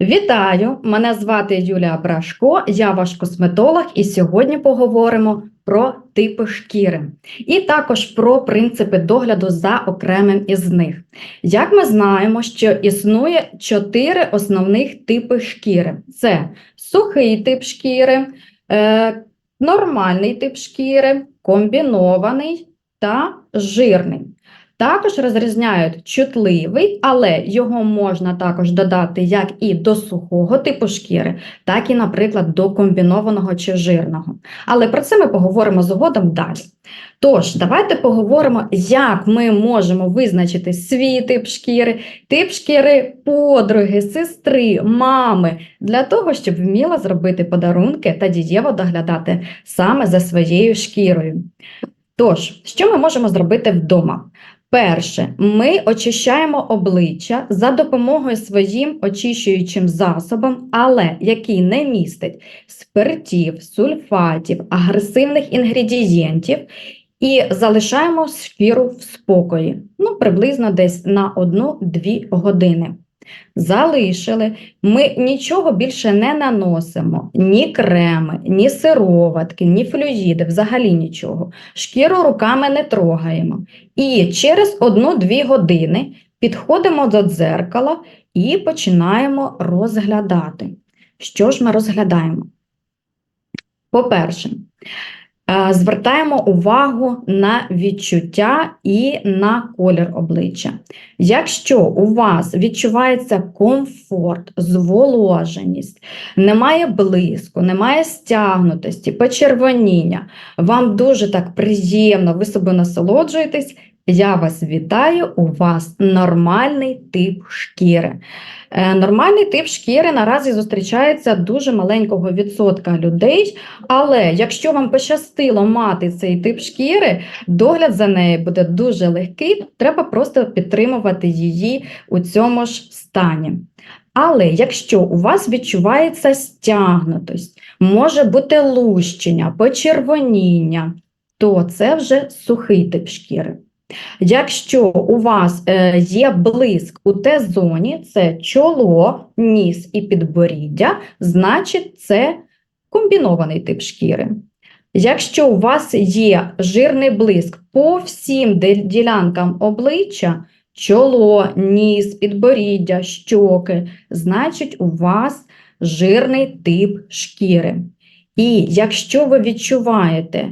Вітаю! Мене звати Юлія Брашко, я ваш косметолог, і сьогодні поговоримо про типи шкіри і також про принципи догляду за окремим із них. Як ми знаємо, що існує чотири основних типи шкіри: це сухий тип шкіри, е, нормальний тип шкіри, комбінований та жирний. Також розрізняють чутливий, але його можна також додати як і до сухого типу шкіри, так і, наприклад, до комбінованого чи жирного. Але про це ми поговоримо згодом далі. Тож, давайте поговоримо, як ми можемо визначити свій тип шкіри, тип шкіри подруги, сестри, мами, для того, щоб вміла зробити подарунки та дієво доглядати саме за своєю шкірою. Тож, що ми можемо зробити вдома? Перше, ми очищаємо обличчя за допомогою своїм очищуючим засобом, але який не містить спиртів, сульфатів, агресивних інгредієнтів, і залишаємо шкіру в спокої, ну, приблизно десь на 1-2 години. Залишили, ми нічого більше не наносимо, ні креми, ні сироватки, ні флюїди, взагалі нічого. Шкіру руками не трогаємо. І через 1-2 години підходимо до дзеркала і починаємо розглядати. Що ж ми розглядаємо? По-перше, Звертаємо увагу на відчуття і на колір обличчя. Якщо у вас відчувається комфорт, зволоженість, немає блиску, немає стягнутості, почервоніння, вам дуже так приємно, ви собою насолоджуєтесь, я вас вітаю, у вас нормальний тип шкіри. Е, Нормальний тип шкіри наразі зустрічається дуже маленького відсотка людей, але якщо вам пощастило мати цей тип шкіри, догляд за нею буде дуже легкий, треба просто підтримувати її у цьому ж стані. Але якщо у вас відчувається стягнутость, може бути лущення, почервоніння, то це вже сухий тип шкіри. Якщо у вас е, є блиск у Т-зоні, це чоло, ніс і підборіддя, значить це комбінований тип шкіри. Якщо у вас є жирний блиск по всім ділянкам обличчя, чоло, ніс, підборіддя, щоки, значить у вас жирний тип шкіри. І якщо ви відчуваєте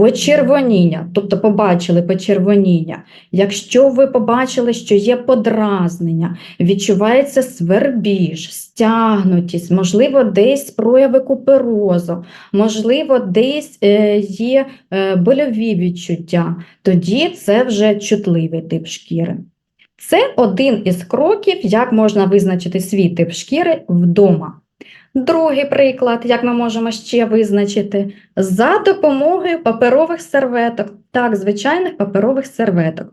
Почервоніння, тобто побачили почервоніння. Якщо ви побачили, що є подразнення, відчувається свербіж, стягнутість, можливо, десь прояви куперозу, можливо, десь е, є е, больові відчуття, тоді це вже чутливий тип шкіри. Це один із кроків, як можна визначити свій тип шкіри вдома. Другий приклад, як ми можемо ще визначити, за допомогою паперових серветок, так, звичайних паперових серветок.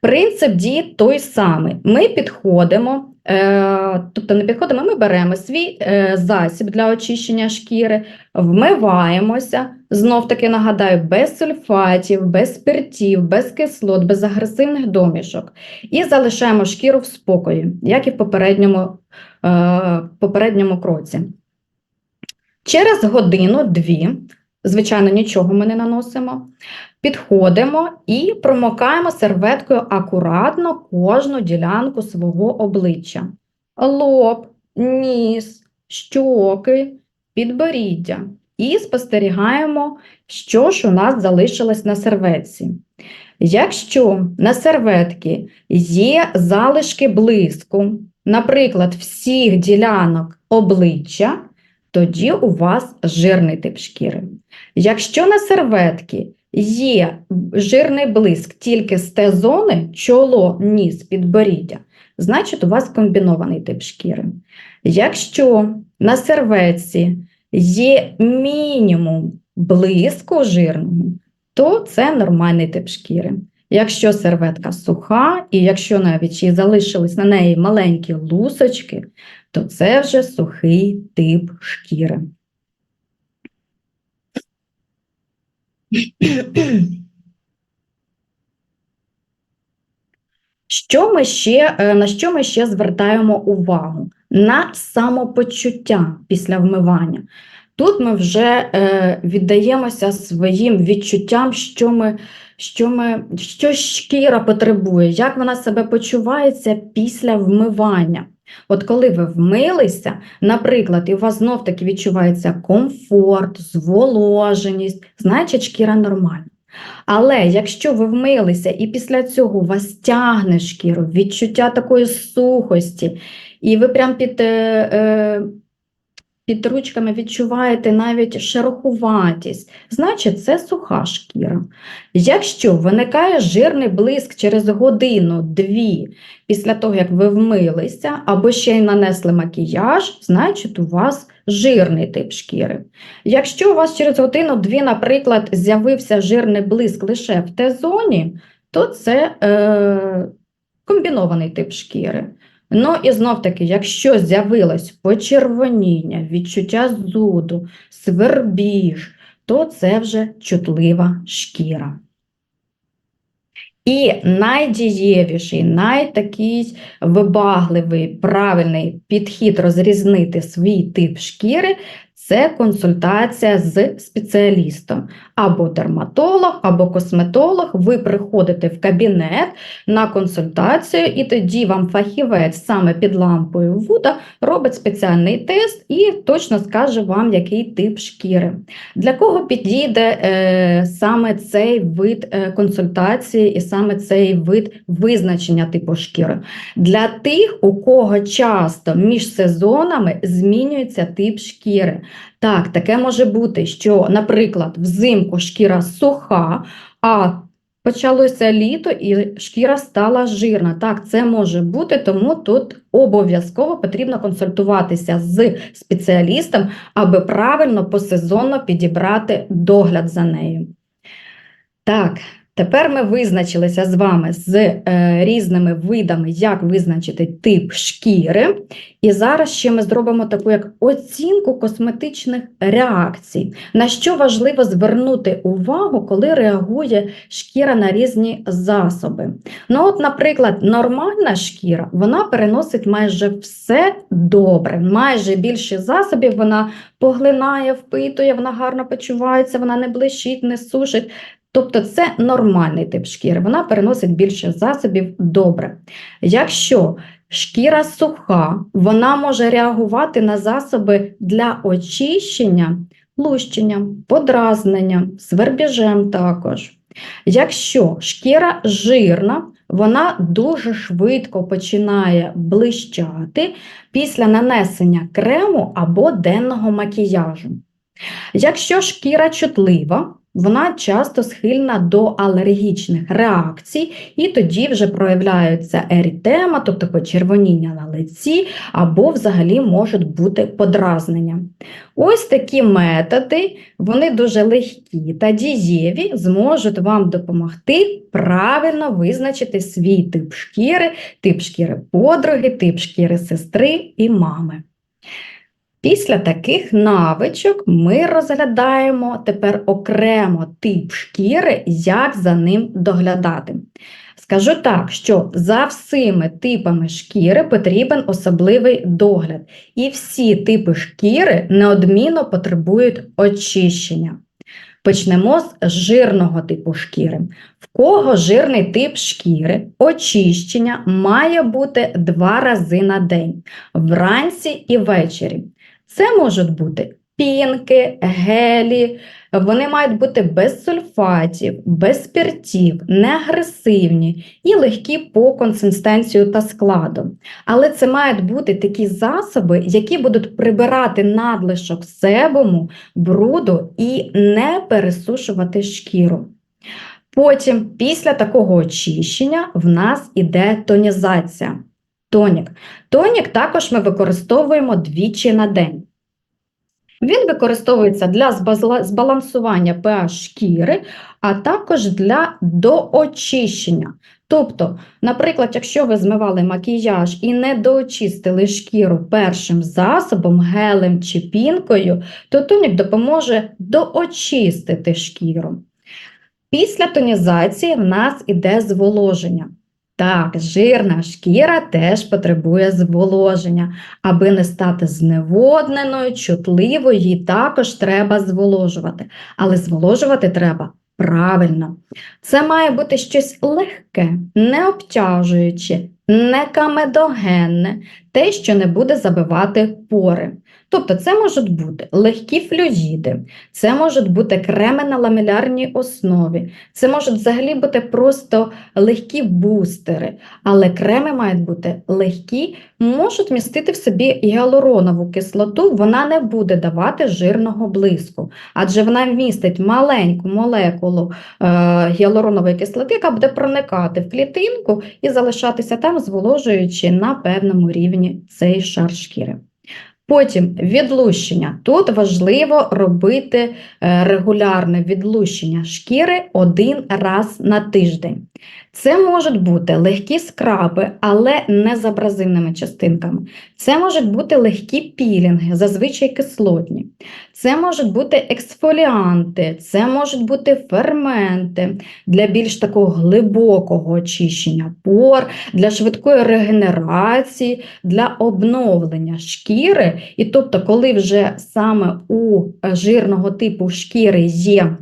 Принцип дії той самий. Ми підходимо, е, тобто не підходимо, ми беремо свій е, засіб для очищення шкіри, вмиваємося, знов таки нагадаю, без сульфатів, без спиртів, без кислот, без агресивних домішок. І залишаємо шкіру в спокої, як і в попередньому, попередньому кроці. Через годину-дві, звичайно, нічого ми не наносимо, підходимо і промокаємо серветкою акуратно кожну ділянку свого обличчя. Лоб, ніс, щоки, підборіддя. І спостерігаємо, що ж у нас залишилось на серветці. Якщо на серветці є залишки блиску, наприклад, всіх ділянок обличчя, тоді у вас жирний тип шкіри. Якщо на серветці є жирний блиск тільки з Т-зони, чоло, ніс, підборіддя, значить у вас комбінований тип шкіри. Якщо на серветці є мінімум блиску жирного, то це нормальний тип шкіри. Якщо серветка суха, і якщо навіть й залишились на неї маленькі лусочки, то це вже сухий тип шкіри. Що ми ще, е, на що ми ще звертаємо увагу? на самопочуття після вмивання. Тут ми вже е, віддаємося своїм відчуттям, що ми, що ми, що шкіра потребує, як вона себе почувається після вмивання. От коли ви вмилися, наприклад, і у вас знов таки відчувається комфорт, зволоженість, значить шкіра нормальна. Але якщо ви вмилися і після цього вас тягне шкіру, відчуття такої сухості, і ви прям під, е, е, під ручками відчуваєте навіть шерохуватість, значить це суха шкіра. Якщо виникає жирний блиск через годину-дві після того, як ви вмилися, або ще й нанесли макіяж, значить у вас жирний тип шкіри. Якщо у вас через годину-дві, наприклад, з'явився жирний блиск лише в Т-зоні, то це е, комбінований тип шкіри. Ну і знов таки, якщо з'явилось почервоніння, відчуття зуду, свербіж, то це вже чутлива шкіра. І найдієвіший, найтакий вибагливий, правильний підхід розрізнити свій тип шкіри це консультація з спеціалістом. Або дерматолог, або косметолог. Ви приходите в кабінет на консультацію, і тоді вам фахівець саме під лампою Вуда робить спеціальний тест і точно скаже вам, який тип шкіри. Для кого підійде е, саме цей вид е, консультації і саме цей вид визначення типу шкіри? Для тих, у кого часто між сезонами змінюється тип шкіри. Так, таке може бути, що, наприклад, взимку шкіра суха, а почалося літо і шкіра стала жирна. Так, це може бути, тому тут обов'язково потрібно консультуватися з спеціалістом, аби правильно посезонно підібрати догляд за нею. Так, Тепер ми визначилися з вами з е, різними видами, як визначити тип шкіри. І зараз ще ми зробимо таку як оцінку косметичних реакцій, на що важливо звернути увагу, коли реагує шкіра на різні засоби. Ну, от, Наприклад, нормальна шкіра вона переносить майже все добре, майже більше засобів вона поглинає, впитує, вона гарно почувається, вона не блищить, не сушить. Тобто це нормальний тип шкіри, вона переносить більше засобів добре. Якщо шкіра суха, вона може реагувати на засоби для очищення, лущенням, подразненням, свербіжем також. Якщо шкіра жирна, вона дуже швидко починає блищати після нанесення крему або денного макіяжу. Якщо шкіра чутлива, вона часто схильна до алергічних реакцій, і тоді вже проявляються ерітема, тобто почервоніння на лиці, або взагалі можуть бути подразнення. Ось такі методи, вони дуже легкі та дієві, зможуть вам допомогти правильно визначити свій тип шкіри, тип шкіри подруги, тип шкіри сестри і мами. Після таких навичок ми розглядаємо тепер окремо тип шкіри, як за ним доглядати. Скажу так, що за всіми типами шкіри потрібен особливий догляд, і всі типи шкіри неодмінно потребують очищення. Почнемо з жирного типу шкіри. В кого жирний тип шкіри, очищення має бути два рази на день, вранці і ввечері. Це можуть бути пінки, гелі, вони мають бути без сульфатів, без спиртів, не агресивні і легкі по консистенцію та складу. Але це мають бути такі засоби, які будуть прибирати надлишок себуму, бруду і не пересушувати шкіру. Потім, після такого очищення, в нас іде тонізація. Тонік. Тонік також ми використовуємо двічі на день. Він використовується для збалансування pH шкіри, а також для доочищення. Тобто, наприклад, якщо ви змивали макіяж і не доочистили шкіру першим засобом, гелем чи пінкою, то тонік допоможе доочистити шкіру. Після тонізації в нас іде зволоження. Так, жирна шкіра теж потребує зволоження. Аби не стати зневодненою, чутливою, її також треба зволожувати. Але зволожувати треба правильно. Це має бути щось легке, не обтяжуюче, не камедогенне, те, що не буде забивати пори. Тобто це можуть бути легкі флюїди, це можуть бути креми на ламелярній основі, це можуть взагалі бути просто легкі бустери, але креми мають бути легкі, можуть містити в собі гіалуронову кислоту, вона не буде давати жирного блиску, адже вона містить маленьку молекулу е, гіалуронової кислоти, яка буде проникати в клітинку і залишатися там, зволожуючи на певному рівні цей шар шкіри. Потім відлущення. Тут важливо робити е, регулярне відлущення шкіри один раз на тиждень. Це можуть бути легкі скраби, але не з абразивними частинками. Це можуть бути легкі пілінги, зазвичай кислотні. Це можуть бути ексфоліанти, це можуть бути ферменти для більш такого глибокого очищення пор, для швидкої регенерації, для обновлення шкіри. І тобто, коли вже саме у жирного типу шкіри є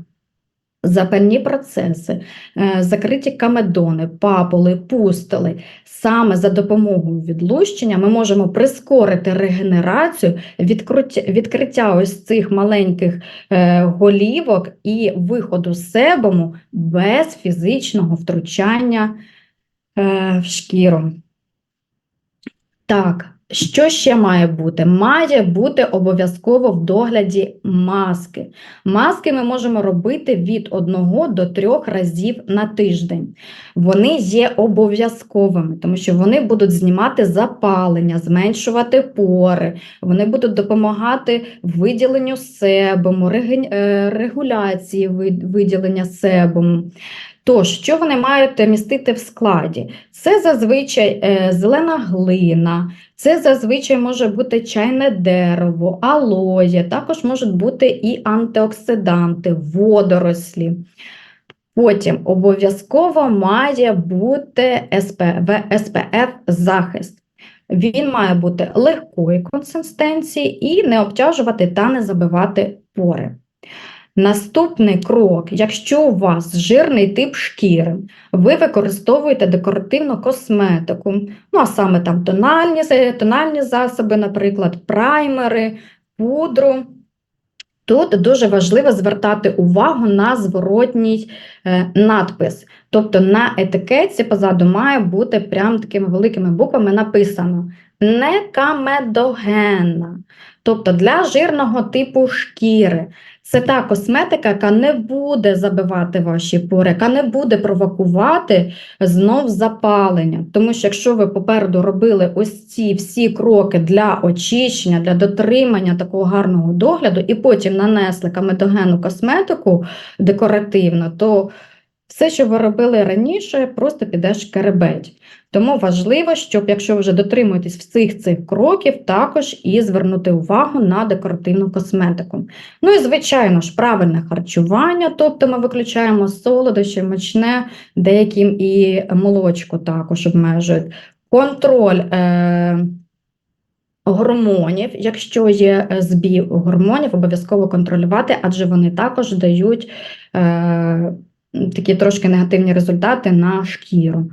запальні процеси, е, закриті камедони, папули, пустили. Саме за допомогою відлущення ми можемо прискорити регенерацію, відкриття ось цих маленьких е, голівок і виходу себому без фізичного втручання е, в шкіру. Так. Що ще має бути? Має бути обов'язково в догляді маски. Маски ми можемо робити від 1 до 3 разів на тиждень. Вони є обов'язковими, тому що вони будуть знімати запалення, зменшувати пори, вони будуть допомагати виділенню себуму, е, регуляції виділення себуму. Тож, що вони мають містити в складі? Це зазвичай е, зелена глина, це зазвичай може бути чайне дерево, алоє, також можуть бути і антиоксиданти, водорослі. Потім обов'язково має бути SPF захист. Він має бути легкої консистенції і не обтяжувати та не забивати пори. Наступний крок, якщо у вас жирний тип шкіри, ви використовуєте декоративну косметику, ну а саме там тональні, тональні засоби, наприклад, праймери, пудру. Тут дуже важливо звертати увагу на зворотній е, надпис. Тобто на етикетці позаду має бути прям такими великими буквами написано не камедогенна. Тобто для жирного типу шкіри. Це та косметика, яка не буде забивати ваші пори, яка не буде провокувати знов запалення. Тому що якщо ви попереду робили ось ці всі кроки для очищення, для дотримання такого гарного догляду, і потім нанесли камедогенну косметику декоративно, то все, що ви робили раніше, просто піде шкеребеть. Тому важливо, щоб, якщо вже дотримуєтесь всіх цих кроків, також і звернути увагу на декоративну косметику. Ну і, звичайно ж, правильне харчування, тобто ми виключаємо солодощі, мочне, деяким і молочко також обмежують. Контроль. Е Гормонів, якщо є е, збій гормонів, обов'язково контролювати, адже вони також дають е, такі трошки негативні результати на шкіру.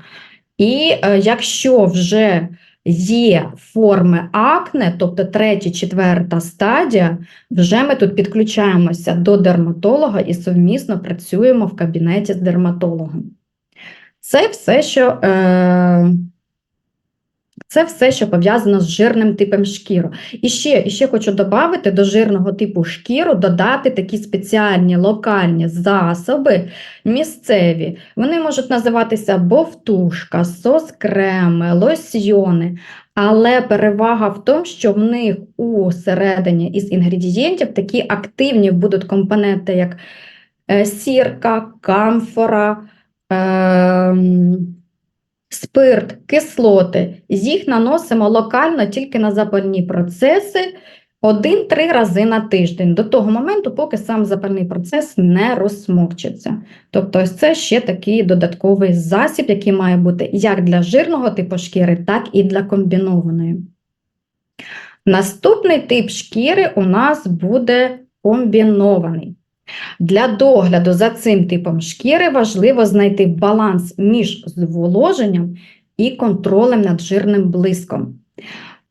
І е, якщо вже є форми акне, тобто третя, четверта стадія, вже ми тут підключаємося до дерматолога і совмісно працюємо в кабінеті з дерматологом. Це все, що. Е, це все, що пов'язано з жирним типом шкіру. І ще і ще хочу додати до жирного типу шкіру, додати такі спеціальні локальні засоби місцеві. Вони можуть називатися бовтушка, сос-креми, лосьйони. Але перевага в тому, що в них у середині із інгредієнтів такі активні будуть компоненти, як е, сірка, камфора. Е спирт, кислоти. Їх наносимо локально тільки на запальні процеси, один-три рази на тиждень до того моменту, поки сам запальний процес не розсмокчиться. Тобто, ось це ще такий додатковий засіб, який має бути як для жирного типу шкіри, так і для комбінованої. Наступний тип шкіри у нас буде комбінований. Для догляду за цим типом шкіри важливо знайти баланс між зволоженням і контролем над жирним блиском.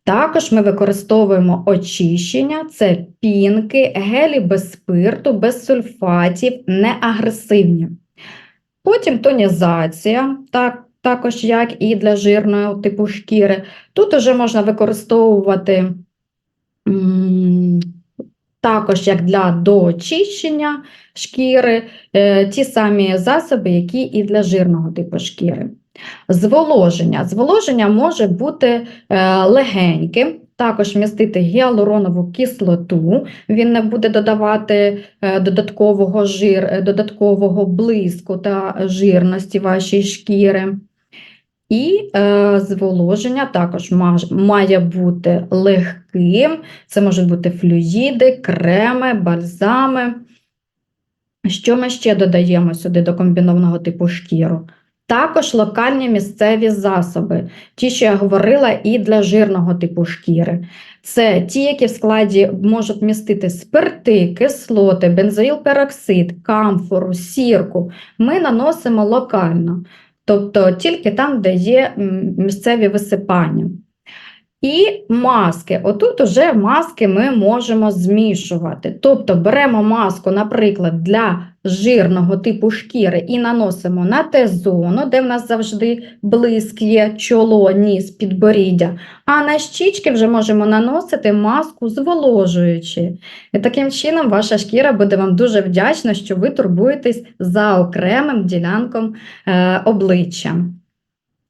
Також ми використовуємо очищення, це пінки, гелі без спирту, без сульфатів, неагресивні. Потім тонізація, так, також як і для жирного типу шкіри. Тут вже можна використовувати м, також як для доочищення шкіри, е, ті самі засоби, які і для жирного типу шкіри. Зволоження. Зволоження може бути е, легеньким, також містити гіалуронову кислоту, він не буде додавати е, додаткового жир, додаткового блиску та жирності вашій шкіри. І е, зволоження також має бути легким. Це можуть бути флюїди, креми, бальзами. Що ми ще додаємо сюди до комбінованого типу шкіру? Також локальні місцеві засоби, ті, що я говорила, і для жирного типу шкіри. Це ті, які в складі можуть містити спирти, кислоти, бензоїлпероксид, камфору, сірку. Ми наносимо локально, тобто тільки там, де є місцеві висипання. І маски. Отут уже маски ми можемо змішувати. Тобто беремо маску, наприклад, для жирного типу шкіри і наносимо на Т-зону, де в нас завжди блиск є, чоло, ніс, підборіддя. А на щічки вже можемо наносити маску зволожуючи. І таким чином ваша шкіра буде вам дуже вдячна, що ви турбуєтесь за окремим ділянком е, обличчя.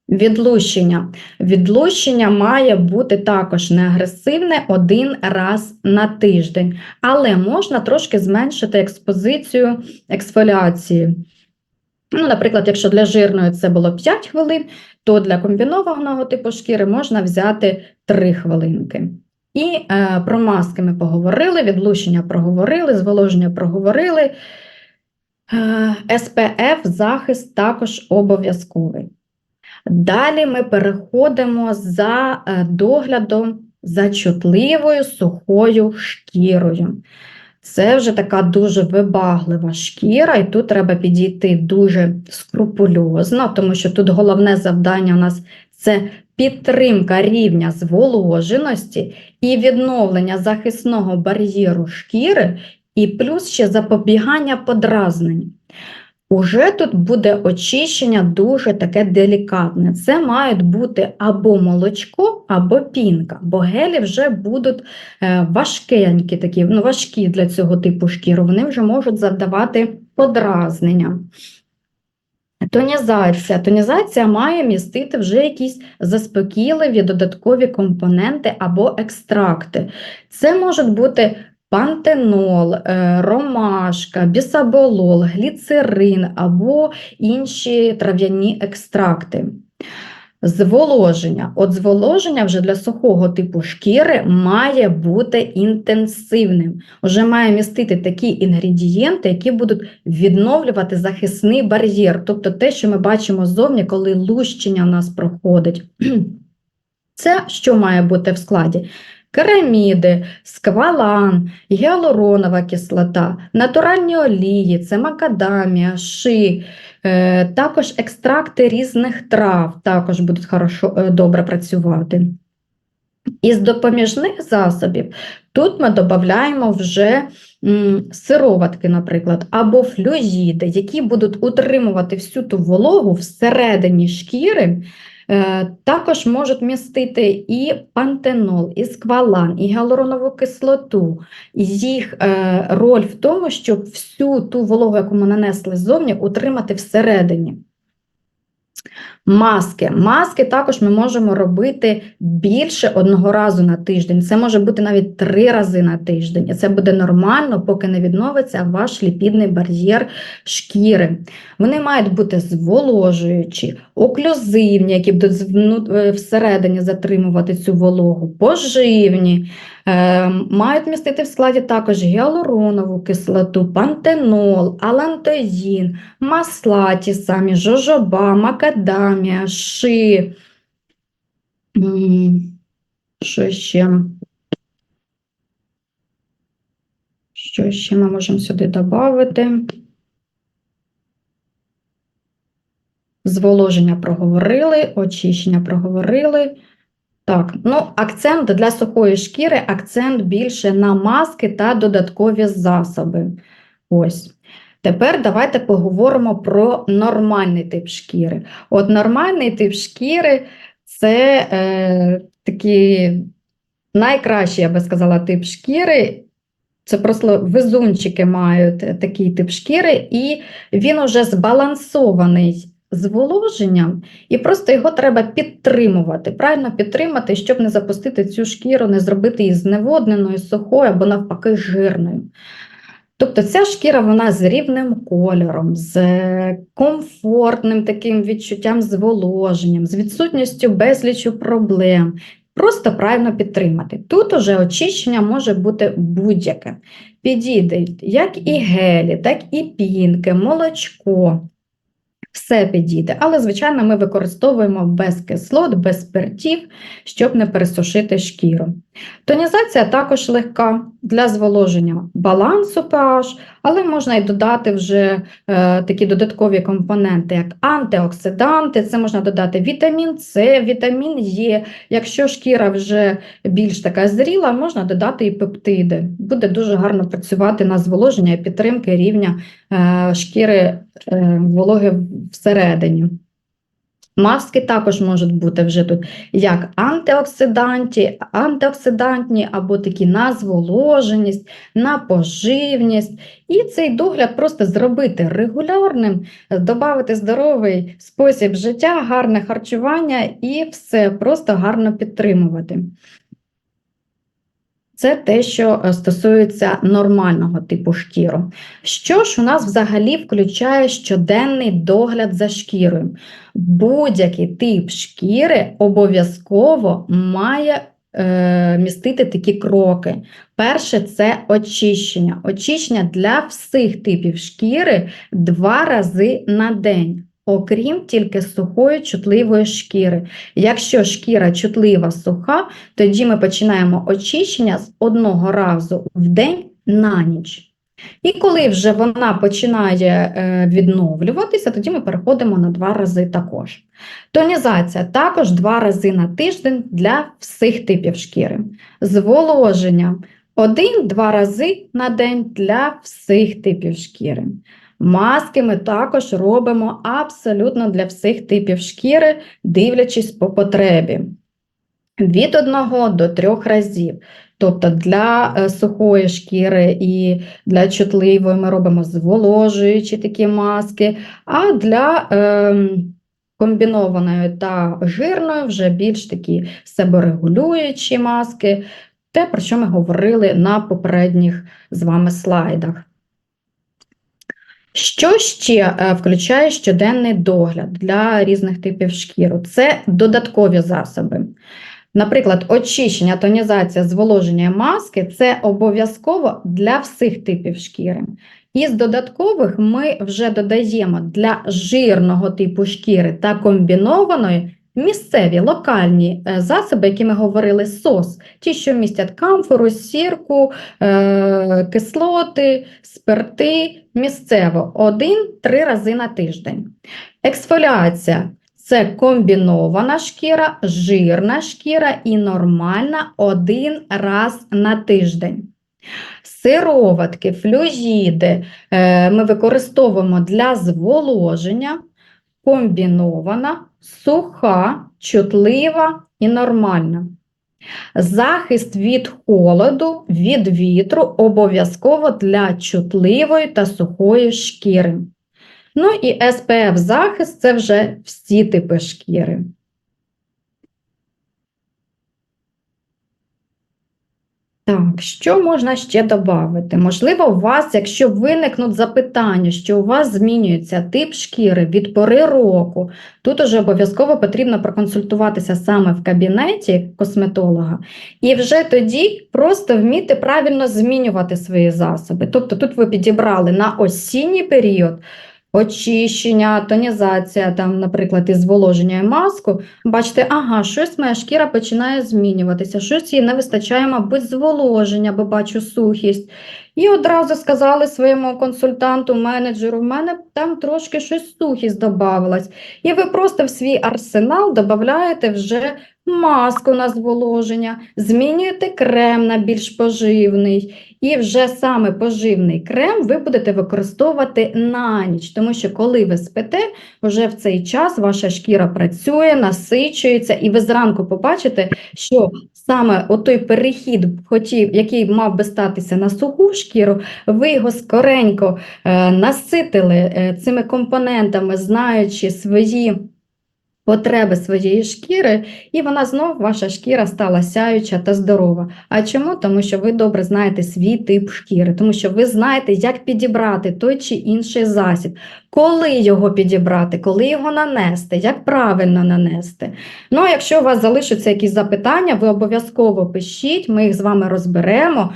Відлущення. Відлущення має бути також неагресивне один раз на тиждень, але можна трошки зменшити експозицію ексфоліації. Ну, наприклад, якщо для жирної це було 5 хвилин, то для комбінованого типу шкіри можна взяти 3 хвилинки. І е, про маски ми поговорили, відлущення проговорили, зволоження проговорили. Е, СПФ захист також обов'язковий. Далі ми переходимо за е, доглядом за чутливою сухою шкірою. Це вже така дуже вибаглива шкіра, і тут треба підійти дуже скрупульозно, тому що тут головне завдання у нас це підтримка рівня зволоженості і відновлення захисного бар'єру шкіри, і плюс ще запобігання подразнень. Уже тут буде очищення дуже таке делікатне. Це мають бути або молочко, або пінка, бо гелі вже будуть е, важкенькі, такі, ну, важкі для цього типу шкіру, вони вже можуть завдавати подразнення. Тонізація. Тонізація має містити вже якісь заспокійливі додаткові компоненти або екстракти. Це можуть бути пантенол, е, ромашка, бісаболол, гліцерин або інші трав'яні екстракти. Зволоження. От зволоження вже для сухого типу шкіри має бути інтенсивним. Уже має містити такі інгредієнти, які будуть відновлювати захисний бар'єр, тобто те, що ми бачимо ззовні, коли лущення в нас проходить. Це що має бути в складі? Кераміди, сквалан, гіалуронова кислота, натуральні олії, це макадамія, ши, е, також екстракти різних трав також будуть хорошо, е, добре працювати. Із допоміжних засобів тут ми додаємо вже м, сироватки, наприклад, або флюїди, які будуть утримувати всю ту вологу всередині шкіри, Також можуть містити і пантенол, і сквалан, і гіалуронову кислоту. Їх е, роль в тому, щоб всю ту вологу, яку ми нанесли ззовні, утримати всередині. Маски. Маски також ми можемо робити більше одного разу на тиждень. Це може бути навіть три рази на тиждень. Це буде нормально, поки не відновиться ваш ліпідний бар'єр шкіри. Вони мають бути зволожуючі, оклюзивні, які будуть е, всередині затримувати цю вологу, поживні. Е, мають містити в складі також гіалуронову кислоту, пантенол, алантоїн, масла ті самі, жожоба, макадамія, ши. Що ще? Що ще ми можемо сюди додати? Зволоження проговорили, очищення проговорили. Так, ну акцент для сухої шкіри, акцент більше на маски та додаткові засоби. Ось. Тепер давайте поговоримо про нормальний тип шкіри. От нормальний тип шкіри це е, такий найкращий, я би сказала, тип шкіри. Це просто везунчики мають такий тип шкіри, і він уже збалансований зволоженням, і просто його треба підтримувати, правильно підтримати, щоб не запустити цю шкіру, не зробити її зневодненою, сухою або навпаки жирною. Тобто ця шкіра вона з рівним кольором, з комфортним таким відчуттям зволоженням, з відсутністю безлічу проблем. Просто правильно підтримати. Тут уже очищення може бути будь-яке. Підійдуть як і гелі, так і пінки, молочко. Все підійде, але, звичайно, ми використовуємо без кислот, без спиртів, щоб не пересушити шкіру. Тонізація також легка для зволоження балансу pH, але можна і додати вже е, такі додаткові компоненти, як антиоксиданти, це можна додати вітамін С, вітамін Е. Якщо шкіра вже більш така зріла, можна додати і пептиди. Буде дуже гарно працювати на зволоження і підтримки рівня е, шкіри е, вологи всередині. Маски також можуть бути вже тут як антиоксиданті, антиоксидантні або такі на зволоженість, на поживність. І цей догляд просто зробити регулярним, додати здоровий спосіб життя, гарне харчування і все просто гарно підтримувати. Це те, що е, стосується нормального типу шкіру. Що ж у нас взагалі включає щоденний догляд за шкірою? Будь-який тип шкіри обов'язково має е, містити такі кроки. Перше це очищення. Очищення для всіх типів шкіри два рази на день окрім тільки сухої чутливої шкіри. Якщо шкіра чутлива суха, тоді ми починаємо очищення з одного разу в день на ніч. І коли вже вона починає е, відновлюватися, тоді ми переходимо на два рази також. Тонізація також два рази на тиждень для всіх типів шкіри. Зволоження один-два рази на день для всіх типів шкіри. Маски ми також робимо абсолютно для всіх типів шкіри, дивлячись по потребі. Від одного до трьох разів. Тобто для е, сухої шкіри і для чутливої ми робимо зволожуючі такі маски, а для е, комбінованої та жирної вже більш такі себорегулюючі маски, те, про що ми говорили на попередніх з вами слайдах. Що ще е, включає щоденний догляд для різних типів шкіру? Це додаткові засоби. Наприклад, очищення, тонізація, зволоження маски це обов'язково для всіх типів шкіри. Із додаткових ми вже додаємо для жирного типу шкіри та комбінованої Місцеві локальні е, засоби, які ми говорили, сос, ті, що містять камфору, сірку, е, кислоти, спирти, місцево один-три рази на тиждень. Ексфоліація це комбінована шкіра, жирна шкіра і нормальна один раз на тиждень. Сироватки, флюїди е, ми використовуємо для зволоження комбінована, суха, чутлива і нормальна. Захист від холоду, від вітру обов'язково для чутливої та сухої шкіри. Ну і СПФ захист це вже всі типи шкіри. Так, що можна ще додати? Можливо, у вас, якщо виникнуть запитання, що у вас змінюється тип шкіри від пори року, тут уже обов'язково потрібно проконсультуватися саме в кабінеті косметолога, і вже тоді просто вміти правильно змінювати свої засоби. Тобто тут ви підібрали на осінній період очищення, тонізація, там, наприклад, із зволоження і маску, бачите, ага, щось моя шкіра починає змінюватися, щось їй не вистачає, мабуть, зволоження, бо бачу сухість. І одразу сказали своєму консультанту, менеджеру, в мене там трошки щось сухість додавалась. І ви просто в свій арсенал додаєте вже маску на зволоження, змінюєте крем на більш поживний. І вже саме поживний крем ви будете використовувати на ніч, тому що коли ви спите, вже в цей час ваша шкіра працює, насичується, і ви зранку побачите, що саме отой перехід, хотів, який мав би статися на суху шкіру, ви його скоренько е, наситили е, цими компонентами, знаючи свої. Потреби своєї шкіри, і вона знов, ваша шкіра стала сяюча та здорова. А чому? Тому що ви добре знаєте свій тип шкіри, тому що ви знаєте, як підібрати той чи інший засіб, коли його підібрати, коли його нанести, як правильно нанести. Ну, а якщо у вас залишаться якісь запитання, ви обов'язково пишіть, ми їх з вами розберемо.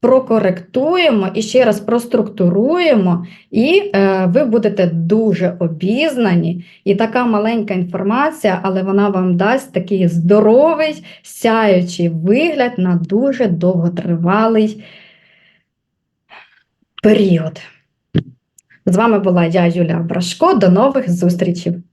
Прокоректуємо і ще раз проструктуруємо, і е, ви будете дуже обізнані. І така маленька інформація, але вона вам дасть такий здоровий, сяючий вигляд на дуже довготривалий період. З вами була я, Юлія Брашко. До нових зустрічей!